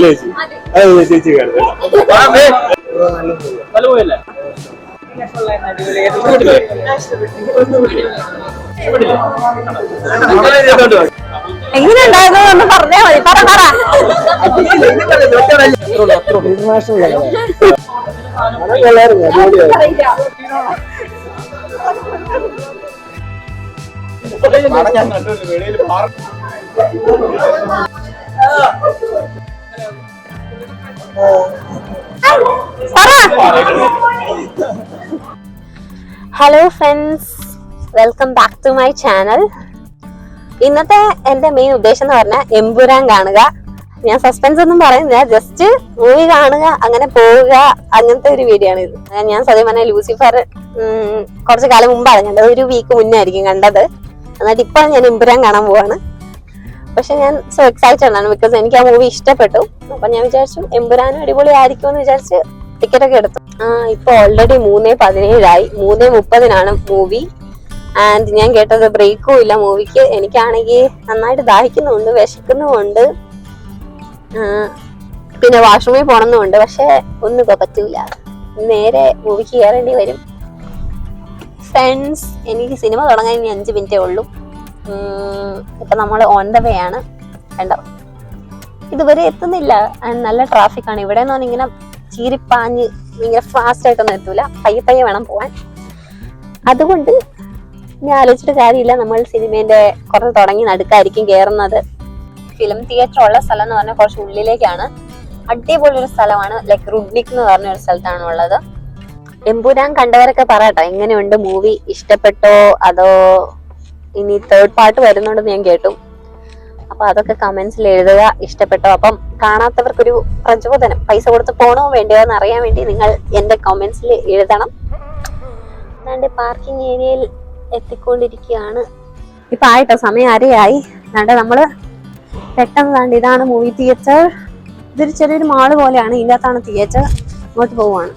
ചേച്ചി? അത്. ചേച്ചി കാണുന്നത് എങ്ങനെ ഉണ്ടായിരുന്നു എന്ന് പറഞ്ഞാ മതി. പറ പറ. Hello friends welcome back to my channel ഇന്നത്തെ എന്റെ മെയിൻ ഉദ്ദേശം എന്ന് പറഞ്ഞാൽ എമ്പുരാൻ കാണുക. ഞാൻ സസ്പെൻസ് ഒന്നും പറയുന്നില്ല. ജസ്റ്റ് മൂവി കാണുക അങ്ങനെ പോവുക അങ്ങനത്തെ ഒരു വീഡിയോ ആണ് ഇത്. ഞാൻ സത്യം പറഞ്ഞ ലൂസിഫർ കുറച്ച് കാലം മുമ്പാണ് കണ്ടത് ഒരു വീക്ക് മുന്നേ ആയിരിക്കും കണ്ടത്. എന്നിട്ട് ഇപ്പോൾ ഞാൻ ഇമ്പുരാൻ കാണാൻ പോവാണ്. പക്ഷെ ഞാൻ സോ എക്സൈറ്റഡ് ആണ് ബിക്കോസ് എനിക്ക് ആ മൂവി ഇഷ്ടപ്പെട്ടു. അപ്പൊ ഞാൻ വിചാരിച്ചു എമ്പുരാനും അടിപൊളി ആയിരിക്കും എന്ന് വിചാരിച്ച് ടിക്കറ്റ് ഒക്കെ എടുത്തു. ആ ഇപ്പൊ ഓൾറെഡി മൂന്നേ പതിനേഴായി. മൂന്നേ മുപ്പതിനാണ് മൂവി ആൻഡ് ഞാൻ കേട്ടത് ബ്രേക്കും ഇല്ല മൂവിക്ക് എനിക്കാണെങ്കിൽ നന്നായിട്ട് ദാഹിക്കുന്നുമുണ്ട് വിശക്കുന്നുമുണ്ട്. പിന്നെ വാഷ്റൂമിൽ പോണമെന്നുണ്ട് പക്ഷെ ഒന്നും ഇപ്പൊ പറ്റൂല. നേരെ മൂവിക്ക് കയറേണ്ടി വരും. ഫ്രണ്ട്സ് എനിക്ക് സിനിമ തുടങ്ങാൻ ഇനി അഞ്ച് മിനിറ്റേ ഉള്ളൂ. ഇപ്പൊ നമ്മൾ ഓൺ ദ വേ ആണ്. കണ്ടോ? ഇതുവരെ എത്തുന്നില്ല. നല്ല ട്രാഫിക് ആണ്. ഇവിടെ എന്ന് ഇങ്ങനെ ചീരിപ്പാഞ്ഞ് ഭയങ്കര ഫാസ്റ്റ് ആയിട്ടൊന്നും എത്തൂല. പയ്യെ പയ്യെ വേണം പോവാൻ. അതുകൊണ്ട് ഞാൻ ആലോചിച്ചിട്ട് കാര്യമില്ല. നമ്മൾ സിനിമേന്റെ കുറച്ച് തുടങ്ങി നടുക്കായിരിക്കും കയറുന്നത് ഫിലിം തിയേറ്റർ ഉള്ള സ്ഥലം എന്ന് പറഞ്ഞാൽ കുറച്ച് ഉള്ളിലേക്കാണ്. അടിപൊളി ഒരു സ്ഥലമാണ്. ലൈക്ക് റുഡ്നിക് എന്ന് പറഞ്ഞ ഒരു സ്ഥലത്താണ് ഉള്ളത്. എമ്പുരാൻ കണ്ടവരൊക്കെ പറയട്ടോ എങ്ങനെയുണ്ട്? മൂവി ഇഷ്ടപ്പെട്ടോ? അതോ ഇനി തേർഡ് പാർട്ട് വരുന്നുണ്ടെന്ന് ഞാൻ കേട്ടു. അപ്പൊ അതൊക്കെ കമന്റ്സിൽ എഴുതുക. ഇഷ്ടപ്പെട്ടോ? അപ്പം കാണാത്തവർക്കൊരു പ്രചോദനം. പൈസ കൊടുത്ത് പോണോ വേണ്ടിയോ എന്ന് അറിയാൻ വേണ്ടി നിങ്ങൾ എന്റെ കമന്റ്സിൽ എഴുതണം. അതാണ്ട് പാർക്കിംഗ് ഏരിയയിൽ എത്തിക്കൊണ്ടിരിക്കുകയാണ്. ഇപ്പൊ ആയിട്ടോ? സമയം അരയായി. അതാണ്ട് നമ്മൾ പെട്ടെന്ന് താണ്ട് ഇതാണ് മൂവി തിയേറ്റർ ഇതൊരു ചെറിയൊരു മാൾ പോലെയാണ് ഇതിനകത്താണ് തിയേറ്റർ അങ്ങോട്ട് പോവാണ്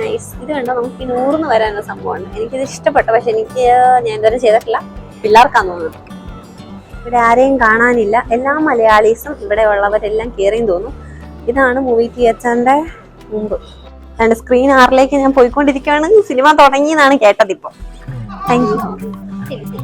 നൈസ് ഇത് കണ്ടോ? നമുക്ക് നൂറിന് വരാനുള്ള സംഭവമാണ്. എനിക്കിത് ഇഷ്ടപ്പെട്ടു പക്ഷെ എനിക്ക് ഞാൻ ഇതുവരെ ചെയ്തിട്ടില്ല. പിള്ളേർക്കാന്ന് തോന്നുന്നു ഇവിടെ ആരെയും കാണാനില്ല. എല്ലാ മലയാളീസും ഇവിടെ ഉള്ളവരെല്ലാം കയറിയും തോന്നും ഇതാണ് മൂവി തിയേറ്ററിന്റെ മുമ്പ്. രണ്ട് സ്ക്രീൻ ആറിലേക്ക് ഞാൻ പോയിക്കൊണ്ടിരിക്കുകയാണ്. സിനിമ തുടങ്ങിയെന്നാണ് കേട്ടത് ഇപ്പൊ. താങ്ക് യു എവിടെ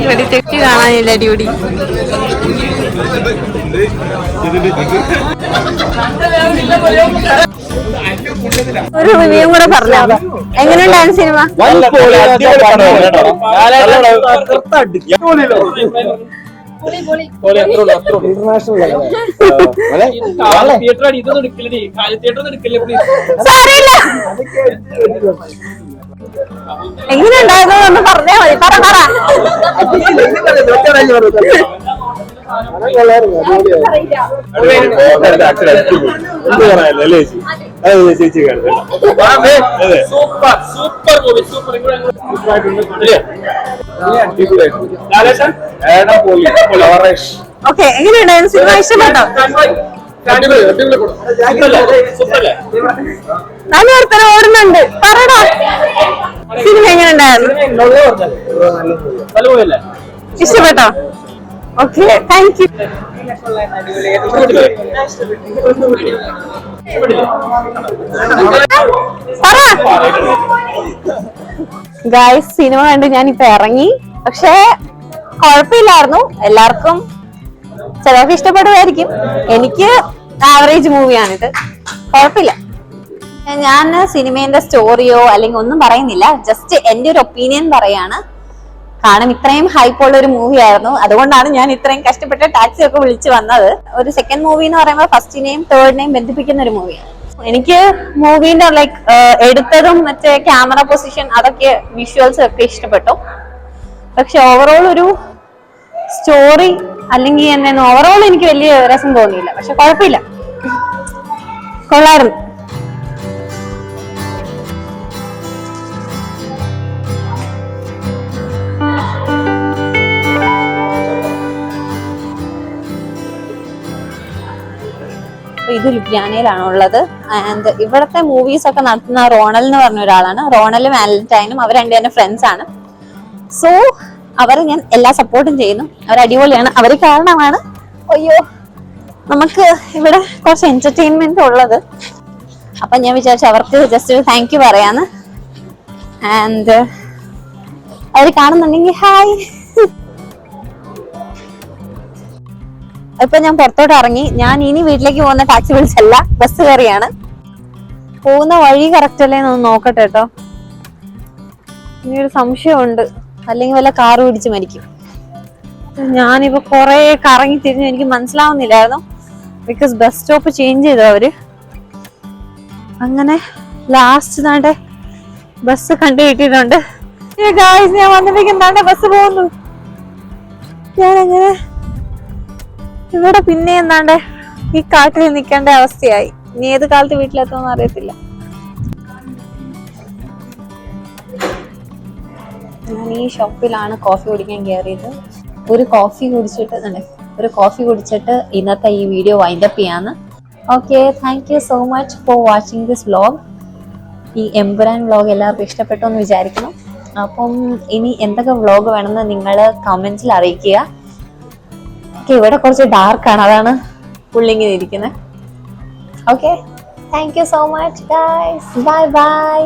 ക്രെഡിറ്റ് കാണാനില്ല ഡ്യൂട്ടി? ഒരു റിവ്യൂ കൂടെ പറഞ്ഞോ എങ്ങനെയുണ്ടായിരുന്നു സിനിമ? അടിപൊളി പടമാണ് ഉണ്ടായിരുന്നു എന്ന് പറഞ്ഞാ മതി. പറ അല്ലേ super super movie super. Okay എങ്ങനെയുണ്ടായിരുന്നു സിനിമ ഇഷ്ടപ്പെട്ടോ സൂപ്പറല്ലേ നല്ല ഒരുത്തരം ഓടുന്നുണ്ട്. പറയടാ. സിനിമ എങ്ങനെയുണ്ടായിരുന്നു നല്ല മൂവിയല്ലേ ഇഷ്ടപ്പെട്ടോ? Okay thank you guys cinema കണ്ട് ഞാൻ ഇപ്പൊ ഇറങ്ങി. പക്ഷേ കുഴപ്പമില്ലായിരുന്നു. എല്ലാവർക്കും ചിലർക്ക് ഇഷ്ടപ്പെടുമായിരിക്കും. എനിക്ക് ആവറേജ് മൂവിയാണിത് കുഴപ്പമില്ല. ഞാൻ സിനിമേന്റെ സ്റ്റോറിയോ അല്ലെങ്കിൽ ഒന്നും പറയുന്നില്ല. ജസ്റ്റ് എന്റെ ഒരു ഒപ്പീനിയൻ പറയാണ്. കാരണം ഇത്രയും ഹൈപ്പുള്ള ഒരു മൂവി ആയിരുന്നു. അതുകൊണ്ടാണ് ഞാൻ ഇത്രയും കഷ്ടപ്പെട്ട് ടാക്സി ഒക്കെ വിളിച്ചു വന്നത്. ഒരു സെക്കൻഡ് മൂവി എന്ന് പറയുമ്പോൾ ഫസ്റ്റിനെയും തേർഡിനെയും ബന്ധിപ്പിക്കുന്ന ഒരു മൂവിയാണ് എനിക്ക് മൂവിന്റെ ലൈക്ക് എടുത്തതും മറ്റേ ക്യാമറ പൊസിഷൻ അതൊക്കെ വിഷ്വൽസ് ഒക്കെ ഇഷ്ടപ്പെട്ടു. പക്ഷെ ഓവറോൾ ഒരു സ്റ്റോറി അല്ലെങ്കിൽ എന്നെ ഓവറോൾ എനിക്ക് വലിയ രസം തോന്നിയില്ല. പക്ഷെ കുഴപ്പമില്ല. കൊള്ളായിരുന്നു. അപ്പൊ ഇത് ലുബ്യാനയിലാണ് ഉള്ളത് ആൻഡ് ഇവിടുത്തെ മൂവീസ് ഒക്കെ നടത്തുന്ന റോണൽ എന്ന് പറഞ്ഞ ഒരാളാണ്. റോണലും വാലന്റൈനും അവർ രണ്ട് തന്നെ ഫ്രണ്ട്സ് ആണ്. സോ അവരെ ഞാൻ എല്ലാ സപ്പോർട്ടും ചെയ്യുന്നു. അവർ അടിപൊളിയാണ്. അവർ കാരണമാണ് അയ്യോ നമുക്ക് ഇവിടെ കുറച്ച് എന്റർടൈൻമെന്റ് ഉള്ളത്. അപ്പൊ ഞാൻ വിചാരിച്ചു അവർക്ക് ജസ്റ്റ് ഒരു താങ്ക് യു പറയാന്ന്. ആൻഡ് അവർ കാണുന്നുണ്ടെങ്കിൽ ഹായ് ഇപ്പൊ ഞാൻ പുറത്തോട്ട് ഇറങ്ങി. ഞാൻ ഇനി വീട്ടിലേക്ക് പോകുന്ന ടാക്സി വിളിച്ചല്ല ബസ് കയറിയാണ്. പോകുന്ന വഴി കറക്റ്റ് അല്ലേ എന്ന് നോക്കട്ടെ കേട്ടോ ഇനി ഒരു സംശയമുണ്ട്. അല്ലെങ്കിൽ വല്ല കാറ് പിടിച്ച് മരിക്കും. ഞാനിപ്പോ കൊറേ കറങ്ങി തിരിഞ്ഞു എനിക്ക് മനസ്സിലാവുന്നില്ലായിരുന്നു. ബിക്കോസ് ബസ് സ്റ്റോപ്പ് ചേഞ്ച് ചെയ്തു അവർ. അങ്ങനെ ലാസ്റ്റ് താണ്ടെ ബസ് കണ്ടു കിട്ടിയിട്ടുണ്ട്. ഞാൻ വന്നപ്പോഴേക്കും താണ്ടെ ബസ് പോകുന്നു? ഞാനങ്ങനെ ഇവിടെ പിന്നെ എന്താണ്ട്? ഈ കാട്ടിൽ നിൽക്കേണ്ട അവസ്ഥയായി. ഇനി ഏത് കാലത്ത് വീട്ടിലെത്തുമെന്ന് അറിയത്തില്ല. ഞാൻ ഈ ഷോപ്പിലാണ് കോഫി കുടിക്കാൻ കയറിയത് ഒരു കോഫി കുടിച്ചിട്ട് ഒരു കോഫി കുടിച്ചിട്ട് ഇന്നത്തെ ഈ വീഡിയോ വൈൻഡപ്പ് ചെയ്യാന്ന്. Okay thank you so much for watching this vlog ഈ എംപുരാൻ വ്ലോഗ് എല്ലാവർക്കും ഇഷ്ടപ്പെട്ടു എന്ന് വിചാരിക്കുന്നു. അപ്പം ഇനി എന്തൊക്കെ വ്ലോഗ് വേണമെന്ന് നിങ്ങൾ കമൻസിൽ അറിയിക്കുക. ഇവിടെ കുറച്ച് ഡാർക്കാണ് അതാണ് പുള്ളിങ്ങനെ ഇരിക്കുന്നത് okay thank you so much guys bye bye